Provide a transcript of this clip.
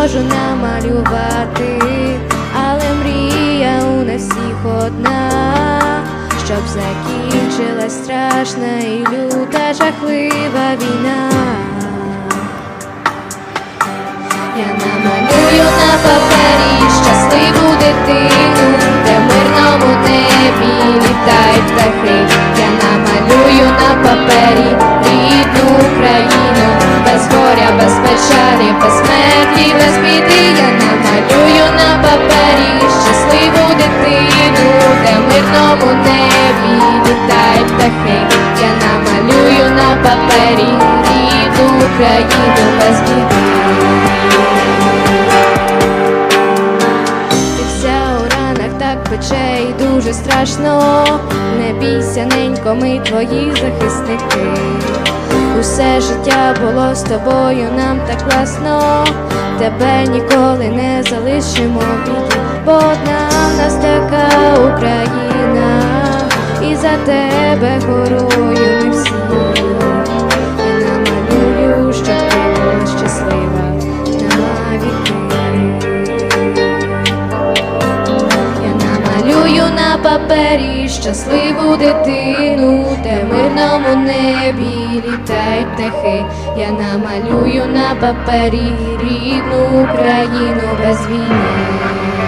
можу намалювати, але мрія у нас всіх одна, щоб закінчилась страшна і люта жахлива війна. В небі літають птахи. Я намалюю на папері рідну Україну без біди. Вся у ранах так пече і дуже страшно. Не бійся, ненько, ми твої захисники. Усе життя було з тобою, нам так класно. Тебе ніколи не залишимо бо в нас така Україна, за тебе горою ми всі. Я намалюю, щоб ти була щаслива навіки. Я намалюю на папері щасливу дитину, де мирному небі літають птахи. Я намалюю на папері рідну Україну без війни.